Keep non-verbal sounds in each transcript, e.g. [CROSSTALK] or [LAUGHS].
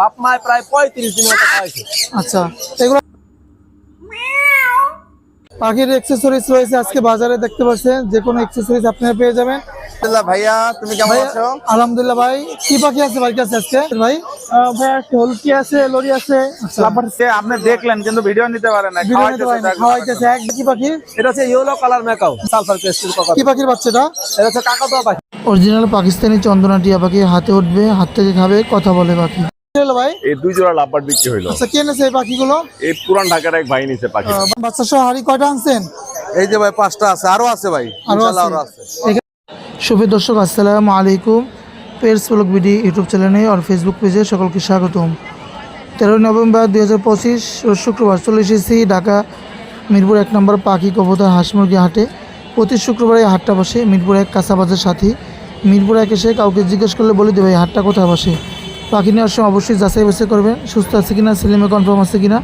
বাপ মায় প্রায় পঁয়ত্রিশ দিনের মতো খাওয়াইছে আচ্ছা এগুলো পাখির এক্সেসরিজ রয়েছে আজকে বাজারে দেখতে পাচ্ছেন যে কোনো এক্সেসরিজ আপনারা পেয়ে যাবেন। ভাইয়া তুমি কেমন আছো? আলহামদুলিল্লাহ ভাই কি পাখি আছে ভাই কাছে আজকে? ভাই? ভাইয়া হলকি আছে লরি আছে। আপনি দেখলেন কিন্তু ভিডিও নিতে পারেন না ভিডিও খাওয়াইতেছে এক কি পাখি? এটা হচ্ছে ইয়েলো কালার মেকাও সালফার পেস্টেল কোকা কি পাখির বাচ্চাটা? এটা হচ্ছে কাকাতুয়া পাখি। অরিজিনাল পাকিস্তানি চন্দনা টিয়া পাখি হাতে উঠবে হাত থেকে খাবে কথা বলে পাখি। ভাই? এই দুই জোড়া লাভবার বিক্রি হইল। আচ্ছা কে এনেছে এই পাখিগুলো? এই পুরান ঢাকার এক ভাই নিছে পাখি। বাচ্চা সহ হাড়ি কয়টা আনছেন? এই যে ভাই পাঁচটা আছে আরও আছে ভাই। আরও আছে। শুভ দর্শক আসসালামু আলাইকুম। পেয়ার্স ব্লগ বিডি ইউটিউব চ্যানেলে আর ফেসবুক পেজে সকলকে স্বাগতম। তেরোই নভেম্বর দুই হাজার পঁচিশ শুক্রবার চলে এসেছি ঢাকা মিরপুর এক নম্বর পাখি কবুতর হাঁস মুরগি হাটে। প্রতি শুক্রবারে এই হাটটা বসে মিরপুর এক কাঁচাবাজার সাথী। মিরপুর এক এসে কাউকে জিজ্ঞেস করলে বলে দেবে এই হাটটা কোথায় বসে? পাখি নেওয়ার সময় অবশ্যই যাচাই বাছাই করবেন, সুস্থ আছে কিনা, সিলিমে কনফার্ম আছে কিনা।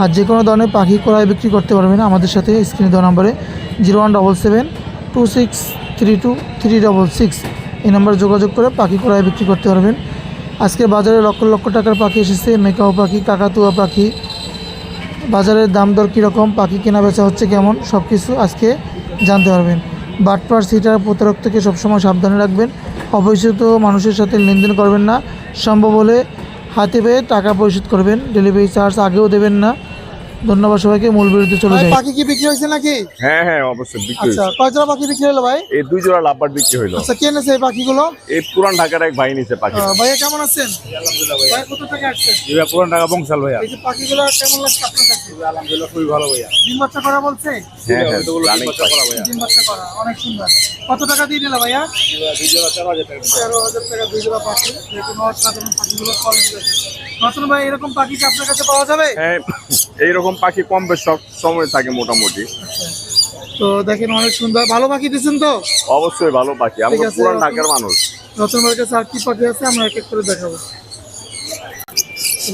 আর যে কোনো ধরনের পাখি ক্রয় বিক্রি করতে পারবেন আমাদের সাথে স্ক্রিনে দেওয়া নম্বরে zero one double seven two six three two three double six এই নম্বরে যোগাযোগ করে পাখি ক্রয় বিক্রি করতে পারবেন। আজকে বাজারে লক্ষ লক্ষ টাকার পাখি এসেছে, মেকাও পাখি, কাকাতুয়া পাখি। বাজারের দাম দর কীরকম, পাখি কেনা বেচা হচ্ছে কেমন সব কিছু আজকে জানতে পারবেন। বাটপার সিটার প্রতারক থেকে সবসময় সাবধানে রাখবেন। অপরিচিত মানুষের সাথে লেনদেন করবেন না। সম্ভব হলে হাতে পেয়ে টাকা পরিশোধ করবেন। ডেলিভারি চার্জ আগেও দেবেন না। ধন্যবাদ সবাইকে মূল বিরুদ্ধে চলে যায় পাখি কি বিক্রি হয়েছে নাকি? হ্যাঁ হ্যাঁ অবশ্যই বিক্রি আচ্ছা হয়েছে। কয় জোড়া পাখি বিক্রি হলো ভাই? এই দুই জোড়া লাভবার বিক্রি হলো আচ্ছা কে এনেছে এই পাখিগুলো? এই পুরান ঢাকার এক ভাই নিছে পাখি। ভাইয়া কেমন আছেন? আলহামদুলিল্লাহ ভাই কোথা থেকে আসছেন? পুরান ঢাকা বংশাল ভাইয়া। এই যে পাখিগুলো কেমন লাগছে আপনার কাছে? আলহামদুলিল্লাহ খুবই ভালো ভাইয়া। ডিম বাচ্চা করা বলছে? হ্যাঁ হ্যাঁ রানিং পাখি ডিম বাচ্চা করা অনেক সুন্দর। কত টাকা দিয়ে দিলা ভাইয়া? তেরো হাজার টাকা দুই জোড়া পাখি। যেকোনো সাধারণ পাখিগুলো ফল দিয়েছে নতুন ভাই এরকম পাখি কি আপনার কাছে পাওয়া যাবে? হ্যাঁ এইরকম পাখি কম বেশ সব সময় থাকে মোটামুটি। তো দেখেন অনেক সুন্দর। ভালো পাখি দিচ্ছেন তো? অবশ্যই ভালো পাখি। আমরা পুরান ঢাকার মানুষ। নতুন ভাইয়ের কাছে আর কি পাখি আছে? আমরা এক এক করে দেখাবো।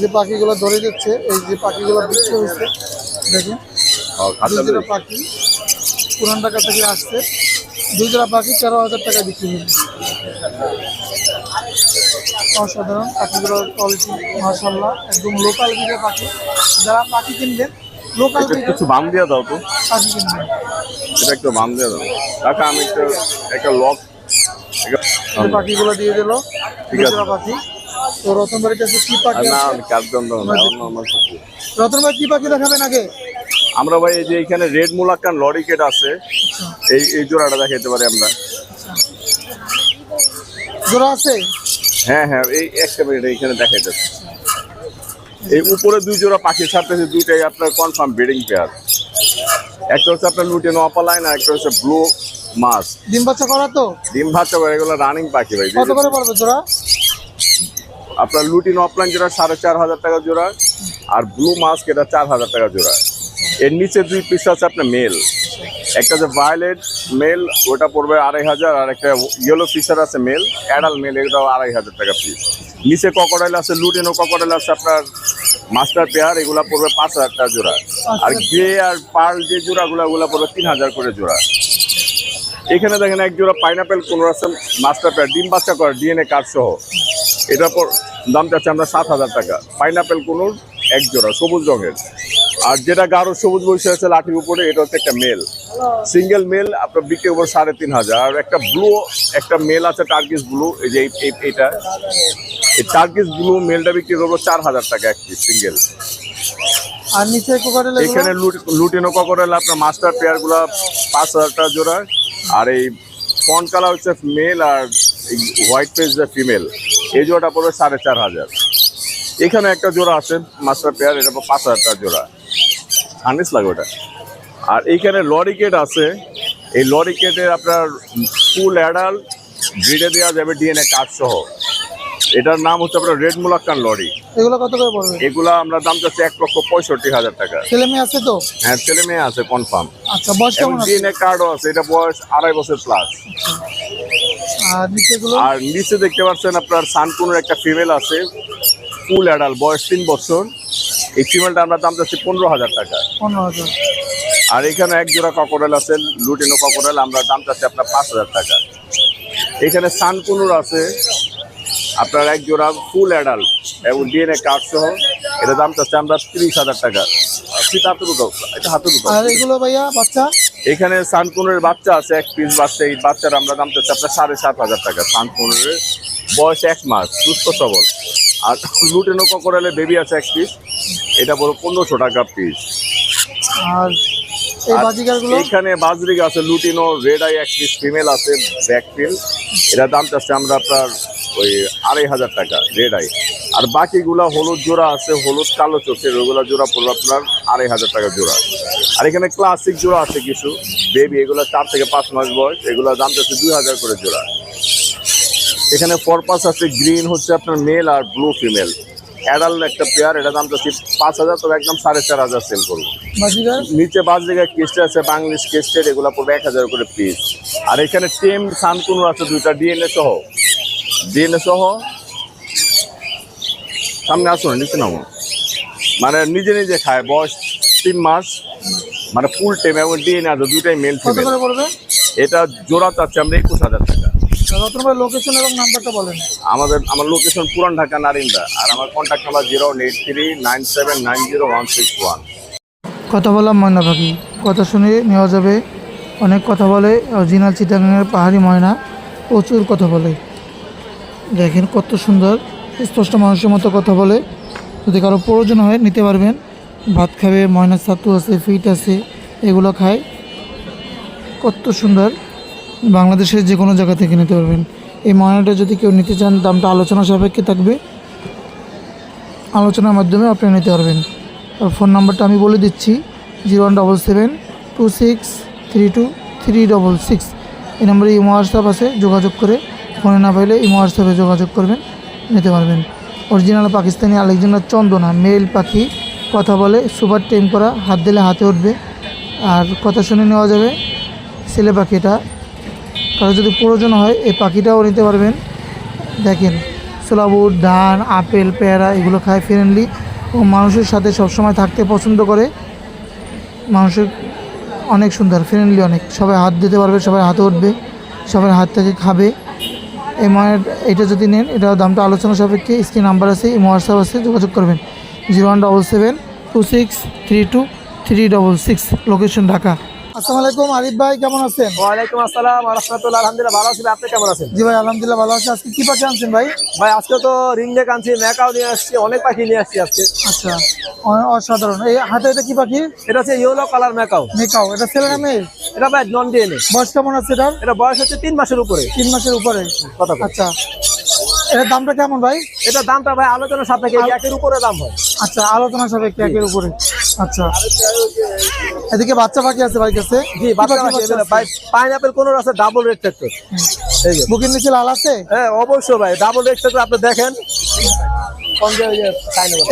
যে পাখিগুলো ধরে দিচ্ছে এই যে পাখিগুলো বিক্রি হয়েছে দেখুন। পাখি পুরান ঢাকা থেকে আসছে। দুজোড়া পাখি তেরো হাজার টাকা বিক্রি হয়েছে। অসাধারণ পাখিগুলোর কোয়ালিটি মাসাল্লাহ একদম লোকাল বিটের পাখি। যারা পাখি কিনবেন লোকাল কিছু বাম দিয়ে দাও তো। পাখি কিনবেন। এটা একটু বাম দিয়ে দাও। টাকা আমি একটা একটা লক পাখিগুলো দিয়ে দিল ঠিক আছে। পাখি। তো রতন ভাইয়ের কাছে কি পাখি না রতন ভাই কি পাখি দেখাবেন আগে? আমরা ভাই এই যে এখানে রেড মুলাক্কান লরিকেট আছে এই এই জোড়াটা দেখাইতে পারি আমরা। জোড়া আছে? হ্যাঁ হ্যাঁ এই একটা মিনিট এইখানে দেখাইতেছে এই উপরে দুই জোড়া পাখি ছাড়তেছে দুইটাই আপনার কনফার্ম ব্রিডিং পেয়ার একটা হচ্ছে আপনার লুটেন অপালাইন আর একটা হচ্ছে ব্লু মাছ ডিম বাচ্চা করা তো? ডিম ভাচ্চা করে এগুলো রানিং পাখি ভাই কত করে পড়বে জোড়া? আপনার লুটিন অফলাইন জোড়া সাড়ে চার হাজার টাকা জোড়া আর ব্লু মাস্ক এটা চার হাজার টাকা জোড়া। এর নিচে দুই পিস আছে আপনার মেল একটা যে ভায়োলেট মেল ওটা পড়বে আড়াই হাজার আর একটা ইয়েলো ফিশার আছে মেল অ্যাডাল মেল এটাও আড়াই হাজার টাকা পিস নিচে ককোডাইল আছে লুটিনো ককোডাইল আছে আপনার মাস্টার পেয়ার এগুলা পড়বে পাঁচ হাজার টাকা জোড়া। আর গ্রে আর পার্ল যে জোড়াগুলো ওগুলো পড়বে তিন হাজার করে জোড়া। এখানে দেখেন এক জোড়া পাইনাপেল কোন আছে মাস্টার পেয়ার ডিম বাচ্চা করে ডিএনএ কার্ড সহ। এটার পর দাম চাচ্ছে আমরা সাত হাজার টাকা। পাইনাপেল কোনুর এক জোড়া সবুজ রঙের। আর যেটা গাঢ় সবুজ বসে আছে লাঠির উপরে এটা হচ্ছে একটা মেল সিঙ্গেল মেল আপনার বিক্রি উপর সাড়ে তিন হাজার। আর একটা ব্লু একটা মেল আছে টার্কিস ব্লু এই যে এই- এই- এইটা। এই টার্কিস ব্লু মেলটা বিক্রি করব চার হাজার টাকা এক পিস সিঙ্গেল আর নিচে কোকারেল এখানে লুট- লুটিনো ককরেল আপনার মাস্টার পেয়ারগুলা পাঁচ হাজার টাকা জোড়া আর এই ফন কালার হচ্ছে মেল আর হোয়াইট পেজ ফিমেল এই জোড়াটা পড়বে সাড়ে চার হাজার। এখানে একটা জোড়া আছে মাস্টার পেয়ার এটা পাঁচ হাজার টাকা জোড়া। হান্ডিস লাগে ওটা? আর এইখানে লরিকেট আছে। এই লরিকেটের আপনার ফুল অ্যাডাল্ট ব্রিডে দেওয়া যাবে ডিএনএ কার্ড সহ। এটার নাম হচ্ছে আপনার রেড মুলাক্কান লরি। এগুলো কত করে পড়বে? এগুলা আমরা দাম চাচ্ছি এক লক্ষ পঁয়ষট্টি হাজার টাকা। ছেলে মেয়ে আছে তো? হ্যাঁ ছেলে মেয়ে আছে কনফার্ম আচ্ছা বয়স কেমন আছে? ডিএনএ কার্ডও আছে এটা বয়স আড়াই বছর প্লাস আর নিচেগুলো? আর নিচে দেখতে পাচ্ছেন আপনার সানকুনের একটা ফিমেল আছে ফুল অ্যাডাল বয়স তিন বছর। এই ফিমেলটা আমরা দাম চাচ্ছি পনেরো হাজার টাকা। পনেরো হাজার। আর এখানে এক জোড়া ককরেল আছে লুটিনো ককরেল আমরা দাম চাচ্ছি আপনার পাঁচ হাজার টাকা। এখানে সানকুনুর আছে আপনার এক জোড়া ফুল অ্যাডাল্ট এবং ডিএনএ কার্ড সহ এটা দাম চাচ্ছে আমরা তিরিশ হাজার টাকা। এখানে সানকুনের বাচ্চা আছে এক পিস বাচ্চা এই বাচ্চার আমরা দাম চাচ্ছি আপনার সাড়ে সাত হাজার টাকা। সানকুনের বয়স এক মাস সুস্থ সবল। আর লুটেনো ককরালে বেবি আছে এক পিস এটা বড় পনেরোশো টাকা পিস আর এই বাজিকারগুলো বাজরিক আছে লুটিনো রেড আই এক পিস ফিমেল আছে ব্যাকফিল এটা দাম চাচ্ছে আমরা আপনার ওই আড়াই হাজার টাকা রেড আই। আর বাকিগুলা হলুদ জোড়া আছে হলুদ কালো চোখের ওগুলা জোড়া পড়বে আপনার আড়াই হাজার টাকা জোড়া। আর এখানে ক্লাসিক জোড়া আছে কিছু বেবি এগুলো চার থেকে পাঁচ মাস বয়স এগুলো দাম চাচ্ছে দুই হাজার করে জোড়া। এখানে পরপাস আছে গ্রিন হচ্ছে আপনার মেল আর ব্লু ফিমেল অ্যাডাল্ট একটা পেয়ার এটা দাম চাচ্ছি পাঁচ হাজার তবে একদম সাড়ে চার হাজার সেল করব। নিচে পাঁচ জায়গায় কেস্টে আছে বাংলিশ কেস্টের এগুলো পড়বে এক হাজার করে পিস আর এখানে টেম সানকুনো আছে দুইটা ডিএনএ সহ। ডিএনএ সহ সামনে আসুন নিচে নামো। মানে নিজে নিজে খায় বয়স তিন মাস। মানে ফুল টেম এবং ডিএনএ আছে দুইটাই মেল এটা জোড়া চাচ্ছে আমরা একুশ হাজার লোকেশন এবং নাম্বারটা বলেন। আমাদের আমার লোকেশন পুরান ঢাকা নারিন্দা আর আমার contact number zero eight three nine seven nine zero one six one কথা বললাম ময়না পাখি কথা শুনে নেওয়া যাবে। অনেক কথা বলে অরিজিনাল চিটাগাঙের পাহাড়ি ময়না প্রচুর কথা বলে। দেখেন কত সুন্দর স্পষ্ট মানুষের মতো কথা বলে। যদি কারও প্রয়োজন হয় নিতে পারবেন। ভাত খাবে ময়না ছাতু আছে ফিট আছে এগুলো খায়। কত সুন্দর। বাংলাদেশের যে কোনো জায়গা থেকে নিতে পারবেন। এই ময়নাটা যদি কেউ নিতে চান, দামটা আলোচনা সাপেক্ষে থাকবে। আলোচনার মাধ্যমে আপনি নিতে পারবেন। ফোন নাম্বারটা আমি বলে দিচ্ছি, zero one double seven two six three two three double six. এই নম্বরে ইমো হোয়াটসঅ্যাপ আছে, যোগাযোগ করে ফোনে না পাইলে ইমো হোয়াটসঅ্যাপে যোগাযোগ করবেন, নিতে পারবেন। অরিজিনাল পাকিস্তানি আলেকজান্ডার চন্দনা, মেল পাখি, কথা বলে, সুপার টেম করা হাত দিলে হাতে উঠবে। আর কথা শুনে নেওয়া যাবে, ছেলে পাখিটা কারও যদি প্রয়োজন হয়, এই পাখিটাও নিতে পারবেন। দেখেন সোলাবুট ধান আপেল, পেয়ারা, এগুলো খায় ফ্রেন্ডলি ও মানুষের সাথে সবসময় থাকতে পছন্দ করে। মানুষের অনেক সুন্দর ফ্রেন্ডলি অনেক। সবাই হাত দিতে পারবে, সবাই হাতে উঠবে সবার হাত থেকে খাবে। এই মায়ের, এটা যদি নেন এটা দামটা আলোচনা সাপেক্ষে স্ক্রিন নাম্বার আছে, এই হোয়াটসঅ্যাপ আছে, যোগাযোগ করবেন। Zero one double seven two six three two three double six, location Dhaka. আসসালামু আলাইকুম আরিফ ভাই কেমন আছেন? ওয়ালাইকুম আসসালাম রহমতুল্লাহ আলহামদুলিল্লাহ ভালো আছি আপনি কেমন আছেন? জি ভাই আলহামদুলিল্লাহ ভালো আছে। আজকে কী পাখি আনছেন ভাই? ভাই আজকে তো রিং নেক আনছি ম্যাকাও নিয়ে আসছি অনেক পাখি নিয়ে আসছি আজকে। আচ্ছা অসাধারণ। এই হাতে এটা কি পাখি? এটা হচ্ছে ইয়েলো কালার ম্যাকাও। এটা ছেলে না মেয়ে? এটা ভাই নন ডিএনএ বয়স কেমন আছে এটার? এটা বয়স হচ্ছে তিন মাসের উপরে। তিন মাসের উপরে। কথা আচ্ছা এটার দামটা কেমন ভাই? এটা দামটা ভাই আলোচনার সাপেক্ষে একের উপরে দাম হয়। আচ্ছা আলোচনা সাপেক্ষে একের উপরে। আচ্ছা। এদিকে বাচ্চা পাখি আছে ভাই কাছে। জি বাচ্চা পাখি ভাই পাইনাপেল কোন আছে ডাবল রেড ট্রাক্টর এই যে। বুকিং নিচে লাল আছে? হ্যাঁ অবশ্যই ভাই ডাবল রেড ট্রাক্টর আপনি দেখেন।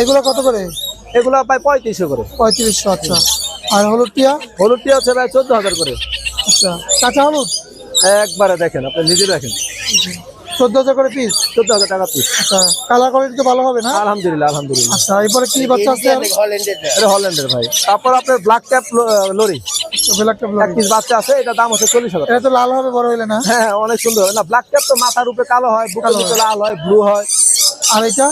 এগুলো কত করে? এগুলো ভাই পঁয়ত্রিশশো করে। পঁয়ত্রিশশো আচ্ছা। আর হলুদ টিয়া? হলুদ টিয়া হচ্ছে ভাই চোদ্দ হাজার করে। আচ্ছা কাঁচা হলুদ? একবারে দেখেন আপনি নিজে দেখেন। চোদ্দ হাজার করে পিস চোদ্দ হাজার টাকা পিস আচ্ছা। কালার কোয়ালিটি তো ভালো হবে না? আলহামদুলিল্লাহ আলহামদুলিল্লাহ। আচ্ছা এরপরে কি বাচ্চা আছে? এটা হল্যান্ডের ভাই। তারপর আপনার ব্ল্যাক লরি ব্ল্যাকটা এক পিস বাচ্চা আছে এটা দাম হচ্ছে চল্লিশ হাজার এটা তো লাল হবে বড় হইলে না? হ্যাঁ অনেক সুন্দর। না ব্ল্যাক ক্যাপ তো মাথার উপরে কালো হয় বুকের উপরে লাল হয় ব্লু হয়। আর এটা?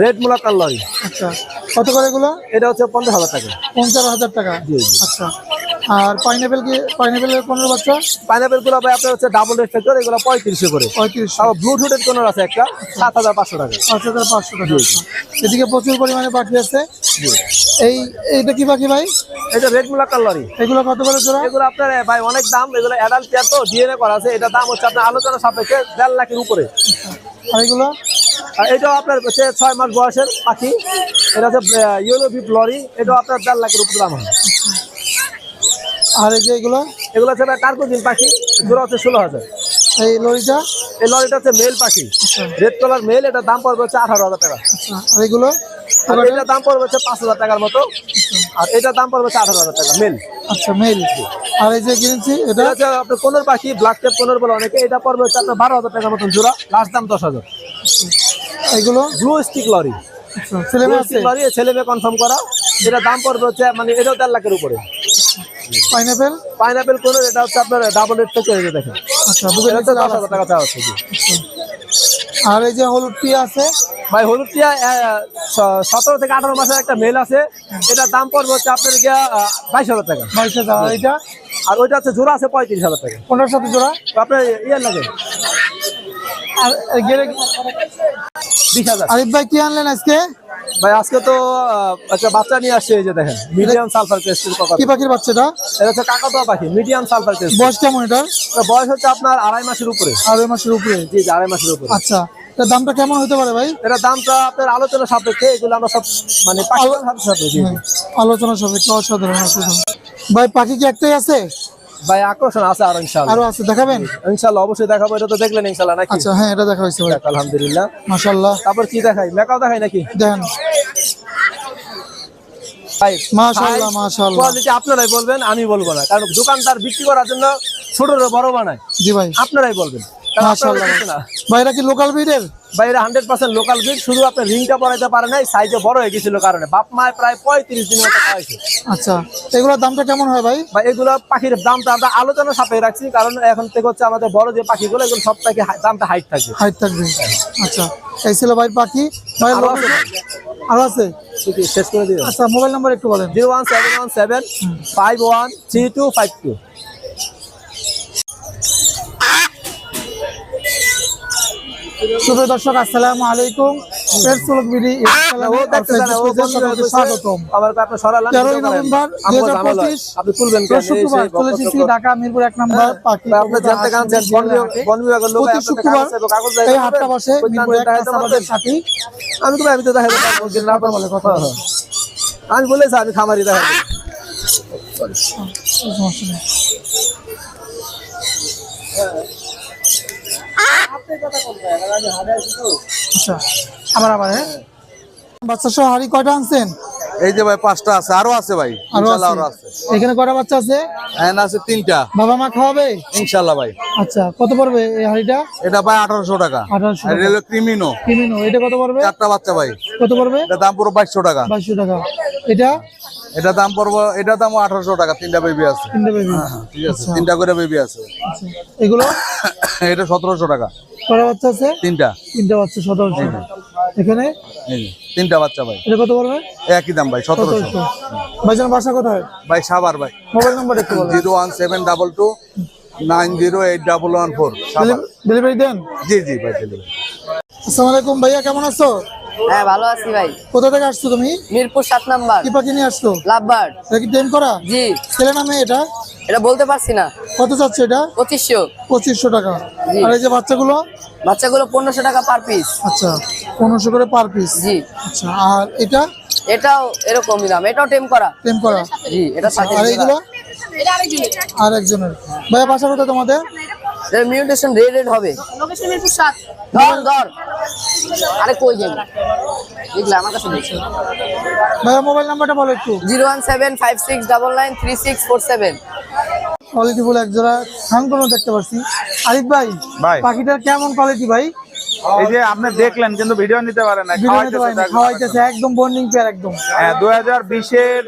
রেড মুলাকার লরি আচ্ছা। কত করে এগুলো? এটা হচ্ছে পঞ্চাশ হাজার টাকা। পঞ্চাশ হাজার টাকা। জি। আচ্ছা। আর পাইনাপেল কি পাইনাপেলের পনেরো বাচ্চা? পাইনাপেলগুলো ভাই আপনার হচ্ছে ডাবল রেড ফ্যাক্টর এগুলো পঁয়ত্রিশশো করে। পঁয়ত্রিশশো। তারপর ব্লুটুথের কোনো আছে একটা সাত হাজার পাঁচশো টাকা। পাঁচ হাজার পাঁচশো টাকা। এদিকে প্রচুর পরিমাণে পাখি আছে। এই এইটা কি পাখি ভাই? এটা রেড মুলাকার লরি এগুলো কত করে জোড়া? এগুলো আপনার ভাই অনেক দাম এগুলো অ্যাডাল্ট পেয়ার তো ডিএনএ করা আছে। এটা দাম হচ্ছে আপনার আলোচনা সাপেক্ষে দেড় লাখের উপরে। আর এগুলো? আর এটাও আপনার হচ্ছে ছয় মাস বয়সের পাখি। এটা হচ্ছে ইয়েলো বিপ লরি এটাও আপনার দেড় লাখের উপরে দাম হয় আর এই যে এগুলো? এগুলো হচ্ছে কার্কোজিন পাখি এগুলো হচ্ছে ষোলো হাজার। এই লরিটা? এই লরিটা হচ্ছে মেল পাখি। রেড কালার মেল এটার দাম পড়বে হচ্ছে আঠারো হাজার টাকা। আচ্ছা আর এগুলো? আর দাম পড়বে হচ্ছে পাঁচ হাজার টাকার মতো। আর এটার দাম পড়বে হচ্ছে আঠারো হাজার টাকা মেল। আচ্ছা মেল। আর এই যে কিনেছি এটা? এটা হচ্ছে আপনার কোনোর পাখি ব্ল্যাক টেপ কোনোর বলে অনেকে এটা পড়বে হচ্ছে আপনার বারো হাজার টাকার মতন জোড়া লাস্ট দাম দশ হাজার। এগুলো? ব্লু স্টিক লরি আচ্ছা ছেলে মেয়ে লরি ছেলে মেয়ে কনফার্ম করা। এটা দাম পড়বে হচ্ছে মানে এটাও দেড় লাখের উপরে। পাইনাপেল পাইনাপেল কোন এটা হচ্ছে আপনার ডাবল রেট থেকে হয়ে দেখেন। আচ্ছা বুকের এটা হচ্ছে দশ হাজার। টাকা চাওয়া হচ্ছে। আর এই যে হলুদ টিয়া আছে? ভাই হলুদ টিয়া সতেরো থেকে আঠারো মাসের একটা মেল আছে। এটার দাম পড়বে হচ্ছে আপনার গিয়া বাইশ হাজার টাকা। বাইশ হাজার এটা আর ওইটা হচ্ছে জোড়া আছে পঁয়ত্রিশ হাজার টাকা। পনেরোর সাথে জোড়া? আপনার ইয়ে লাগে। আর গেলে আরিফ ভাই কি আনলেন আজকে? ভাই আজকে তো একটা বাচ্চা নিয়ে আসছে এই যে দেখেন মিডিয়াম সালফার কি পাখির বাচ্চাটা? এটা হচ্ছে কাকাতোয়া পাখি মিডিয়াম সালফার বয়স কেমন বয়স হচ্ছে আপনার আড়াই মাসের উপরে। আড়াই মাসের উপরে। জি আড়াই মাসের উপরে। আচ্ছা দামটা কেমন হতে পারে ভাই? এটা দামটা আপনার আলোচনা সাপেক্ষে এগুলো আমরা সব মানে। হ্যাঁ, আলোচনা সাপেক্ষে অসাধারণ অসাধারণ। ভাই পাখি কি একটাই আছে? ভাই আকর্ষণ আছে আর ইনশাআল্লাহ। আরও আছে দেখাবেন? ইনশাআল্লাহ অবশ্যই দেখাবো এটা তো দেখলেন ইনশাআল্লাহ নাকি? আচ্ছা হ্যাঁ এটা দেখা হয়েছে ভাই আলহামদুলিল্লাহ। মাশাআল্লাহ। তারপর কি দেখাই? মেকআপ দেখাই নাকি? দেখেন ভাই মাশাআল্লাহ, মাশাআল্লাহ। কোয়ালিটি আপনারাই বলবেন আমি বলব না। কারণ দোকানদার বিক্রি করার জন্য ছোট বড় বানায়। জি ভাই। আপনারাই বলবেন। ভাই এটা কি লোকাল ব্রিডের বাইরে হান্ড্রেড পার্সেন্ট লোকাল ব্রিড শুধু আপনার রিংটা পরাইতে পারে নাই সাইজে বড় হয়ে গেছিল কারণে। বাপ মায় প্রায় পঁয়ত্রিশ দিনের মতো খাওয়াইছে আচ্ছা এগুলোর দামটা কেমন হয় ভাই? বা এগুলো পাখির দামটা আমরা আলোচনা সাপে রাখছি কারণ এখন থেকে হচ্ছে আমাদের বড় যে পাখিগুলো এগুলো সব হাই- দামটা হাইট থাকবে হাইট থাকবে। আচ্ছা এই ছিল ভাই পাখি। ভাই। আরও আছে, শেষ করে দিও। আচ্ছা মোবাইল নাম্বার একটু বলেন। Zero one seven one seven five one three two five two. শুভ দর্শক আসসালামু আলাইকুম হয়ে বসে। স্বাগতম আমার আপনার সরালাম তেরোই নভেম্বর দুই হাজার পঁচিশ আপনি তুলবেন কেন? এই শুক্রবার চলে এসেছি ঢাকা মিরপুর এক নম্বর পাখি প্রতি শুক্রবার এই হাটটা বসে মিরপুর এক? সাথী আমি তো আমি তো না কথা আমি বলেছি আমি খামারি সমস্যা নেই। আচ্ছা আবার আবার হ্যাঁ? বাচ্চা সহ হাড়ি কয়টা আনছেন? এই যে ভাই পাঁচটা আছে আরও আছে ভাই আরও আরও আছে। এখানে কয়টা বাচ্চা আছে? আছে তিনটা। বাবা মা খাওয়াবে? ইনশাল্লাহ ভাই। আচ্ছা কত পড়বে এই হাড়িটা? এটা ভাই আঠারোশো টাকা। ক্রিমিনো। কিমিনো এটা কত পড়বে? চারটা বাচ্চা ভাই। কত পড়বে? এটা দাম পুরো বাইশশো টাকা। টাকা। এটা? এটা দাম পড়ব এটা দাম আঠারোশো টাকা তিনটা বেবি আছে। তিনটে বেবি ঠিক আছে তিনটা করে বেবি আছে। আচ্ছা এগুলো? এটা সতেরোশো টাকা। কটা বাচ্চা আছে? তিনটা। তিনটা বাচ্চা সতেরোশো এখানে? তিনটা বাচ্চা ভাই। এটা কত পড়বে? একই দাম ভাই সতেরোশো। ভাইজান বাসা কোথায়? ভাই সাবার ভাই। মোবাইল নাম্বার একটু বলেন। Zero one seven double two nine zero eight double one four delivery দেন? জি জি ভাই ডেলিভারি। আসসালামু আলাইকুম ভাইয়া কেমন আছো? হ্যাঁ ভালো আছি ভাই। কোথা থেকে আসছো তুমি? মিরপুর সাত নাম্বার। কি পাখি নিয়ে আসছো? লাভবার্ড এটা কি করা? জি। ছেলে না মেয়ে এটা? এটা বলতে পারছি না। কত চাচ্ছে এটা? পঁচিশশো। পঁচিশশো টাকা। আর এই যে বাচ্চাগুলো? বাচ্চাগুলো পনেরোশো টাকা পার পিস আচ্ছা পনেরোশো করে পার পিস জি। আচ্ছা আর এটা? এটাও এরকমই দাম। এটাও টেম করা। টেম করা। জি এটা সাথে আর এইগুলো? আর একজনের ভাইয়া বাসা কোথায় তোমাদের? মিউটেশন রেড রেড হবে। ধর ধর। আরে কই যাবে? দেখলে আমার কাছে দেখছ ভাই মোবাইল নাম্বারটা বলো একটু। Zero one seven five six double nine three six four seven. Quality বলে এক জোড়া খানকোনও দেখতে পাচ্ছি। আরিফ ভাই ভাই। পাখিটার কেমন কোয়ালিটি ভাই? এই যে আপনি দেখলেন কিন্তু ভিডিও নিতে পারেন না খাওয়াইতেছে একদম বন্ডিং পেয়ার একদম। হ্যাঁ দুই হাজার বিশের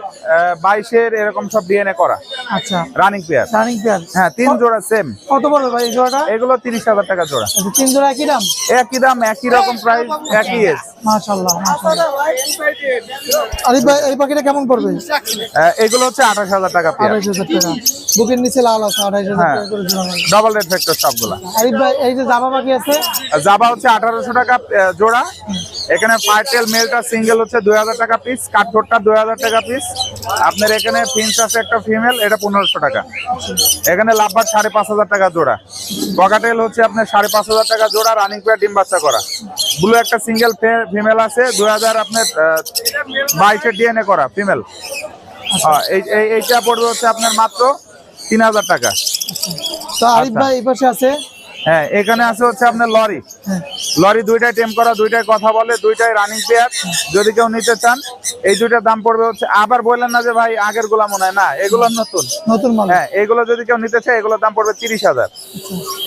বাইশের এরকম সব ডিএনএ করা। আচ্ছা। রানিং পেয়ার রানিং পেয়ার হ্যাঁ তিন জোড়া সেম কত বড় ভাই এই জোড়াটা? এগুলো তিরিশ হাজার টাকা জোড়া। আচ্ছা, তিন জোড়া একই দাম? একই দাম একই রকম প্রাইস একই এজ মাশাআল্লাহ মাশাআল্লাহ। আরিফ ভাই এই পাখিটা কেমন পড়বে? এগুলো হচ্ছে আঠাশ হাজার টাকা পেয়ার আড়াইশো হাজার টাকা। বুকের নিচে লাল আছে আড়াইশো হাজার হ্যাঁ। টাকা করে জোড়া। ভাই। রেড ফ্যাক্টর সবগুলা। আরিফ ভাই এই যে জামা পাখি আছে? জাবা হচ্ছে আঠারোশো টাকা জোড়া। এখানে পার্টেল মেলটা সিঙ্গেল হচ্ছে দুই হাজার টাকা পিস কাঠঠোরটা দুই হাজার টাকা পিস আপনার এখানে প্রিন্স আছে একটা ফিমেল এটা পনেরোশো টাকা। এখানে লাভবার সাড়ে পাঁচ হাজার টাকা জোড়া। বগাটেল হচ্ছে আপনার সাড়ে পাঁচ হাজার টাকা জোড়া রানিং পেয়ার ডিম বাচ্চা করা। ব্লু একটা সিঙ্গেল ফিমেল আছে দুই হাজার আপনার বাইশের ডিএনএ করা ফিমেল এইটা পড়বে হচ্ছে আপনার মাত্র তিন হাজার টাকা। তো আরিফ আচ্ছা। ভাই এই পাশে আছে? হ্যাঁ এখানে আছে হচ্ছে আপনার লরি। হ্যাঁ। লরি দুইটাই টেম করা দুইটাই কথা বলে দুইটাই রানিং পেয়ার যদি কেউ নিতে চান এই দুইটার দাম পড়বে হচ্ছে আবার বললেন না যে ভাই আগেরগুলা মনে হয় না এগুলো নতুন। নতুন হ্যাঁ এগুলো যদি কেউ নিতে চায় এগুলোর দাম পড়বে তিরিশ হাজার।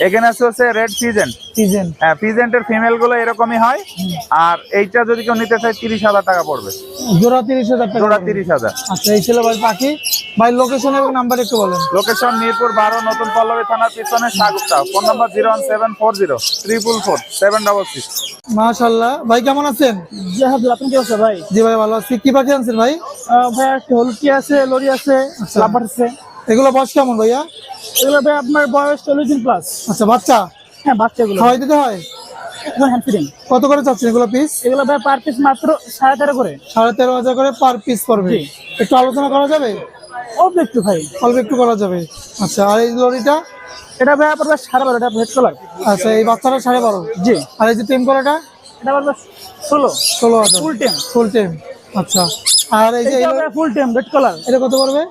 এখানে আছে হচ্ছে রেড ফিজেন্ট সিজন হ্যাঁ ফিজেন্টের ফিমেলগুলো এরকমই হয়। আর এইটা যদি কেউ নিতে চায় তিরিশ হাজার টাকা পড়বে। জোড়া তিরিশ হাজার জোড়া তিরিশ হাজার। আচ্ছা এই ছিল ভাই পাখি। ভাই লোকেশন এবং নাম্বার একটু বলেন। লোকেশন মিরপুর বারো নতুন পল্লবী থানার পিছনে Shagufta phone number zero one seven four zero triple four seven double six মাশাল্লাহ। ভাই কেমন আছেন? জি আপনি কি অবস্থা ভাই? জি ভাই ভালো আছি। কি পাখি আনছেন ভাই? ভাই একটা হলুকি আছে লরি আছে লাভার আছে। এগুলো বয়স কেমন ভাইয়া? এগুলো ভাই আপনার বয়স চল্লিশ দিন প্লাস আচ্ছা বাচ্চা? হ্যাঁ বাচ্চাগুলো খাওয়াই দিতে হয়? হ্যান্ড ফিডিং কত করে চাচ্ছেন এগুলো পিস এগুলো ভাই পার পিস মাত্র সাড়ে তেরো করে। সাড়ে তেরো হাজার করে পার পিস পড়বে। একটু আলোচনা করা যাবে? অল্প একটু ভাই অল্প একটু করা যাবে। আচ্ছা আর এই লরিটা? এটা ভাই আপনার সাড়ে বারো এটা রেড কালার আচ্ছা এই বাচ্চাটা সাড়ে বারো। জি। আর এই যে টেম করাটা? এটা আপনার ষোলো। ষোলো হাজার। ফুল টেম ফুল টেম আচ্ছা। আর এই যে ফুল টেম রেড কালার এটা কত পড়বে?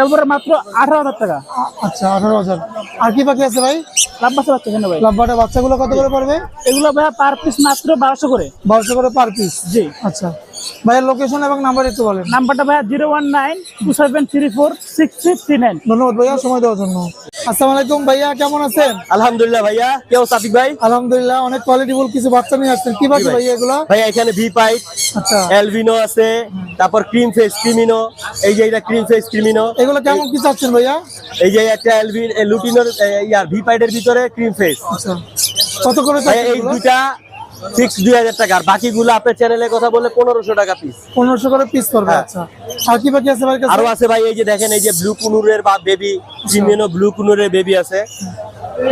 এরপরে মাত্র আঠারো হাজার টাকা। আচ্ছা আঠারো হাজার। আর কি বাকি আছে ভাই? লাভ বাচ্চা বাচ্চা কেন ভাই? লাভবাটা বাচ্চাগুলো কত করে পড়বে? এগুলো ভাই পার পিস মাত্র বারোশো করে। বারোশো করে পার পিস জি। আচ্ছা। ভাইয়ের লোকেশন এবং নাম্বার একটু বলেন। নাম্বারটা ভাইয়া zero one nine two seven three four six six three nine. ধন্যবাদ ভাইয়া সময় দেওয়ার জন্য। আসসালামু আলাইকুম ভাইয়া কেমন আছেন? আলহামদুলিল্লাহ ভাইয়া কেউ সাফিক ভাই? আলহামদুলিল্লাহ অনেক কোয়ালিটিফুল কিছু বাচ্চা নিয়ে আসছেন। কি বাকি ভাইয়া এগুলো? ভাইয়া এখানে ভি পাইট আচ্ছা। এলভিনো আছে তারপর ক্রিম ফেস ক্রিমিনো এই যে এটা ক্রিম ফেস ক্রিমিনো এগুলো কেমন কি চাচ্ছেন ভাইয়া? এই যে একটা এলভি লুটিনোর ইয়ার ভি পাইটের ভিতরে ক্রিম ফেস আচ্ছা। কত করে এই দুইটা ফিক্স দুই হাজার টাকা। আর বাকিগুলো আপনার চ্যানেলে কথা বলে পনেরোশো টাকা পিস পনেরোশো করে পিস পড়বে হ্যাঁ। আচ্ছা। আর কি বাকি আছে ভাইয়ের আরও আছে ভাই এই যে দেখেন এই যে ব্লু কুনুরের বা বেবি ব্লু কুনুরের বেবি আছে।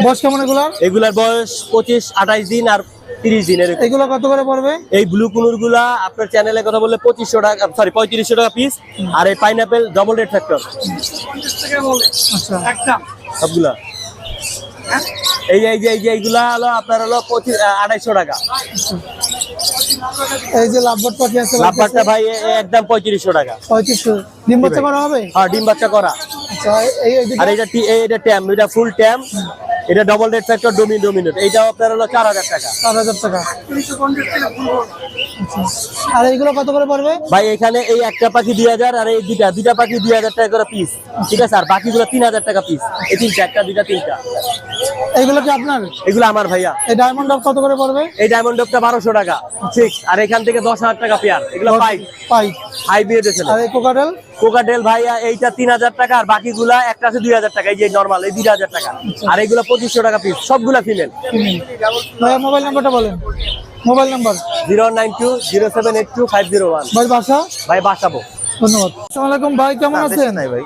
বয়স কেমন এগুলার? এগুলার বয়স পঁচিশ আঠাইশ দিন আর তিরিশ দিনের এগুলো কত করে পড়বে? এই ব্লু কুনুরগুলা আপনার চ্যানেলে কথা বললে পঁচিশশো টাকা সরি পঁয়ত্রিশশো টাকা পিস আর এই পাইনাপেল ডবল রেড ফ্যাক্টর সবগুলা। এই যে এই যে এই যে এইগুলা হলো আপনার হলো পঁচিশ আড়াইশো টাকা। এই যে লাভবাট পাখি আছে ভাই একদম পঁয়ত্রিশশো টাকা। পঁয়ত্রিশশো। ডিম বাচ্চা করা হবে? আর ডিম বাচ্চা করা। আচ্ছা আর এটা এটা ট্যাম এটা ফুল ট্যাম। এটা ডবল রেড ফ্যাক্টর ডোমিন ডোমিনেট এইটাও আপনার হলো চার হাজার টাকা। চার হাজার টাকা। আর এইগুলো কত করে পড়বে? ভাই এখানে এই একটা পাখি দুই হাজার আর এই দুইটা। দুইটা পাখি দুই হাজার টাকা করে পিস ঠিক আছে? আর বাকিগুলো তিন হাজার টাকা পিস এই তিনটা একটা দুইটা তিনটা। এইগুলো কি আপনার? এগুলো আমার ভাইয়া। এই ডায়মন্ড ডব কত করে পড়বে? এই ডায়মন্ড ডবটা বারোশো টাকা ঠিক। আর এখান থেকে দশ হাজার টাকা পেয়ার এগুলো পাইপ পাই হাইব্রিড এসে আর এই কোকাটেল কোকাটেল ভাইয়া এইটা তিন হাজার টাকা আর বাকিগুলা একটা আছে দুই হাজার টাকা। এই যে নর্মাল এই দুই হাজার টাকা। আর এইগুলো পঁচিশশো টাকা পিস সবগুলা ফিমেল ভাইয়া মোবাইল নাম্বারটা বলেন। Mobile number? Zero nine two zero seven eight two five zero one. ভাই বাসা? ভাই বাসাবো ধন্যবাদ। আসসালামু আলাইকুম ভাই কেমন আছেন? ভাই।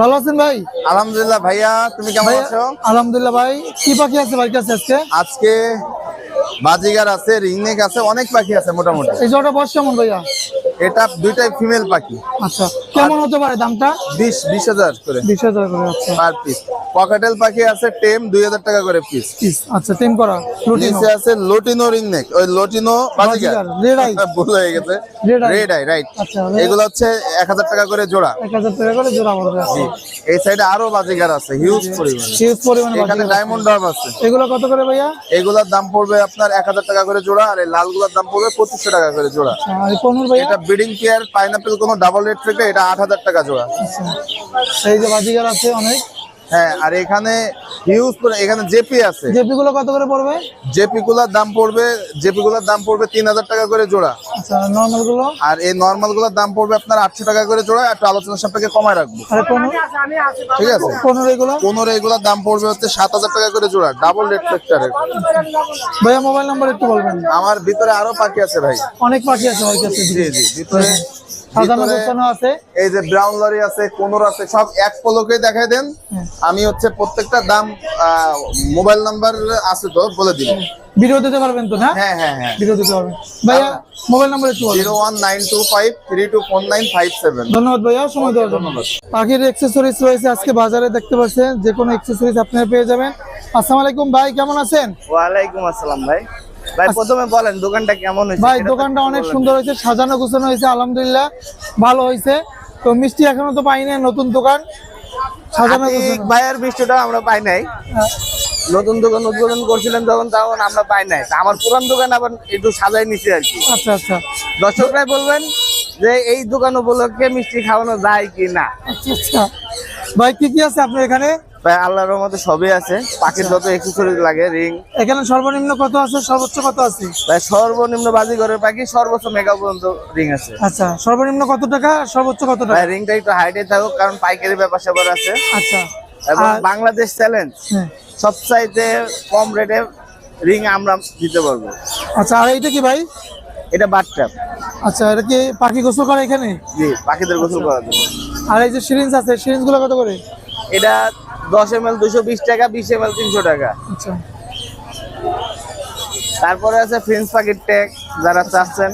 ভালো আছেন ভাই? আলহামদুলিল্লাহ ভাইয়া তুমি কেমন আছো? আলহামদুলিল্লাহ ভাই। কি পাখি আছে ভাই কাছে আজকে? আজকে বাজিগার আছে রিংনেক আছে অনেক পাখি আছে মোটামুটি। এই জোড়া বয়স কেমন ভাইয়া? এটা দুইটাই ফিমেল পাখি। আচ্ছা কেমন হতে পারে দামটা? বিশ বিশ হাজার করে। বিশ হাজার করে আচ্ছা। পার পিস পকেটেল পাখি আছে টেম দুই হাজার টাকা করে পিস পিস আচ্ছা টিম করা নিচে আছে লোটিনো রিংনেক ওই লোটিনো বাজিগার, red [LAUGHS] ভুল হয়ে গেছে। রেড আই রাইট আচ্ছা, এগুলো হচ্ছে এক হাজার টাকা করে জোড়া। এক হাজার টাকা করে জোড়া পড়বে এই সাইডে আরও বাজিগার আছে হিউজ পরিমাণ। হিউজ পরিমাণে এখানে ডায়মন্ড আছে। এগুলো কত করে ভাইয়া? এগুলোর দাম পড়বে আপনার এক হাজার টাকা করে জোড়া আর এই লালগুলোর দাম পড়বে পঁচিশশো টাকা করে জোড়া। আচ্ছা, এটা ব্রিডিং কেয়ার পাইনাপেল কোনো ডাবল রেট থেকে এটা আট হাজার টাকা জোড়া। সেই এই যে বাজিগার আছে অনেক। হ্যাঁ আর এখানে হিউজ এখানে জেপি আছে। জেপি গুলো কত করে পড়বে? জেপি গুলার দাম পড়বে জেপি গুলার দাম পড়বে তিন হাজার টাকা করে জোড়া। আচ্ছা নর্মালগুলো? আর এই নর্মালগুলোর দাম পড়বে আপনার আটশো টাকা করে জোড়া একটা আলোচনা সাপেক্ষে কমায় রাখব। ঠিক আছে? পনেরো এগুলো? পনেরো এগুলোর দাম পড়বে হচ্ছে সাত হাজার টাকা করে জোড়া ডাবল রেট ফ্যাক্টরের ভাইয়া মোবাইল নাম্বার একটু বলবেন। আমার ভিতরে আরও পাখি আছে ভাই। অনেক পাখি আছে ভাই জি জি ভিতরে সাজানো গোছানো আছে। এই যে ব্রাউন লরি আছে কোনোর আছে সব এক পলকে দেখাই দেন। আমি হচ্ছে প্রত্যেকটা দাম মোবাইল নাম্বার আছে তো বলে দিন ভিডিও দিতে পারবেন তো না? হ্যাঁ হ্যাঁ হ্যাঁ। ভিডিও দিতে পারবেন। ভাইয়া মোবাইল নাম্বার একটু বলবেন zero one nine two five three two four nine five seven ধন্যবাদ ভাইয়া সময় দেওয়ার জন্য। পাখির এক্সেসরিজ রয়েছে আজকে বাজারে দেখতে পাচ্ছেন যে কোনো এক্সেসরিজ আপনারা পেয়ে যাবেন। আসসালামু আলাইকুম ভাই কেমন আছেন? ওয়ালাইকুম আসসালাম ভাই। ভাই প্রথমে বলেন দোকানটা কেমন হয়েছে? ভাই দোকানটা অনেক সুন্দর হয়েছে সাজানো গোছানো হয়েছে আলহামদুলিল্লাহ ভালো হয়েছে। তো মিষ্টি এখনও তো পাইনি নতুন দোকান। সাজানো গোছানো। ভাইয়ের বৃষ্টিটা আমরা পাই নাই। হ্যাঁ। নতুন দোকান উদ্বোধন করছিলেন তখন তখন আমরা পাই নাই। আমার পুরান দোকান আবার একটু সাজাই নিছি আর কি। আচ্ছা আচ্ছা। দর্শকরাই বলবেন যে এই দোকান উপলক্ষে মিষ্টি খাওয়ানো যায় কি না? আচ্ছা আচ্ছা। ভাই কি কি আছে আপনার এখানে? প্রায় আল্লাহর রহমতে সবই আছে। পাখির যত এক্সেসরিজ লাগে রিং এখানে সর্বনিম্ন কত আছে? সর্বোচ্চ কত আছে? প্রায় সর্বনিম্ন বাজিঘরের পাখি সর্বোচ্চ মেগা পর্যন্ত রিং আছে। আচ্ছা সর্বনিম্ন কত টাকা? সর্বোচ্চ কত টাকা? রিংটা একটু হাইটে থাকুক কারণ পাইকারি ব্যাপার স্যাপার আছে। আচ্ছা এবং বাংলাদেশ চ্যালেঞ্জ। সবচাইতে কম রেটে রিং আমরা দিতে পারব। আচ্ছা আর এইটা কি ভাই? এটা বাটটা আচ্ছা এটা কি পাখি গোসল করে এখানে? জি পাখিদের গোসল করার জন্য। আর এই যে সিরিঞ্জ আছে সিরিঞ্জগুলো কত করে? এটা দশ এম এল দুশো বিশ টাকা বিশ এম এল তিনশো টাকা। আচ্ছা। তারপরে আছে ফ্রেঞ্চ পাখির ট্যাগ যারা চাচ্ছেন।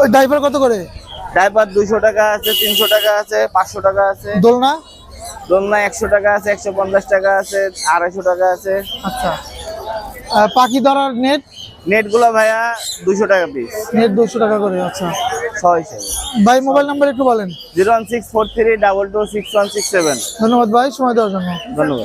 ওই ড্রাইভার কত করে? ডাইপার দুইশো টাকা আছে তিনশো টাকা আছে পাঁচশো টাকা আছে। দোলনা? দোলনা একশো টাকা আছে একশো পঞ্চাশ টাকা আছে আড়াইশো টাকা আছে। আচ্ছা। পাখি ধরার নেট নেটগুলো ভাইয়া দুশো টাকা পিস নেট দুশো টাকা করে আচ্ছা। ছয় ভাই মোবাইল নাম্বার একটু বলেন। Zero one six four three double two six one six seven. ধন্যবাদ ভাই সময় দেওয়ার জন্য। ধন্যবাদ।